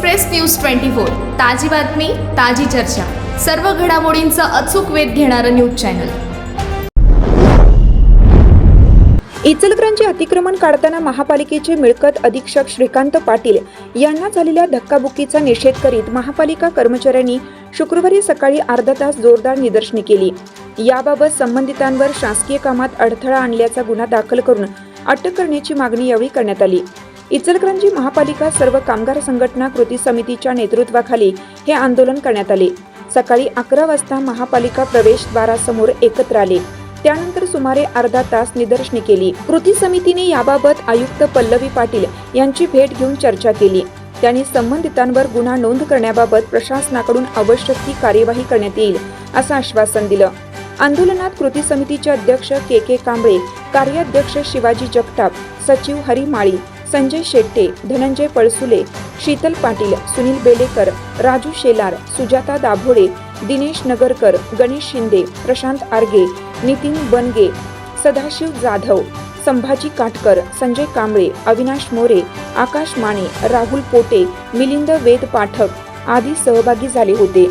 Express news twenty four ताजी बातमी ताजी चर्चा. सर्व घडामोडींचा अचूक वेध घेणारं न्यूज चॅनल. इचलकरंजी अतिक्रमण काढताना महापालिकेचे मिळकत अधीक्षक श्रीकांत पाटील यांना झालेल्या धक्काबुक्कीचा निषेध करीत महापालिका कर्मचाऱ्यांनी शुक्रवारी सकाळी अर्धा तास जोरदार निदर्शने केली. याबाबत संबंधितांवर शासकीय कामात अडथळा आणल्याचा गुन्हा दाखल करून अटक करण्याची मागणी यावेळी करण्यात आली. इचलकरंजी महापालिका सर्व कामगार संघटना कृती समितीच्या नेतृत्वाखाली हे आंदोलन करण्यात आले. सकाळी अकरा वाजता महापालिका प्रवेशद्वारासमोर एकत्र आले. त्यानंतर सुमारे अर्धा तास निदर्शने केली. कृती समितीने याबाबत आयुक्त पल्लवी पाटील यांची भेट घेऊन चर्चा केली. त्यांनी संबंधितांवर गुन्हा नोंद करण्याबाबत प्रशासनाकडून आवश्यक ती कार्यवाही करण्यात येईल असं आश्वासन दिलं. आंदोलनात कृती समितीचे अध्यक्ष के के कांबळे कार्याध्यक्ष शिवाजी जगताप सचिव हरी माळी संजय शेट्टे धनंजय पळसुले शीतल पाटील सुनील बेलेकर राजू शेलार सुजाता दाभोळे दिनेश नगरकर गणेश शिंदे प्रशांत आर्गे नितीन बनगे सदाशिव जाधव संभाजी काटकर संजय कांबळे अविनाश मोरे आकाश माने राहुल पोटे मिलिंद वेद पाठक आदी सहभागी झाले होते.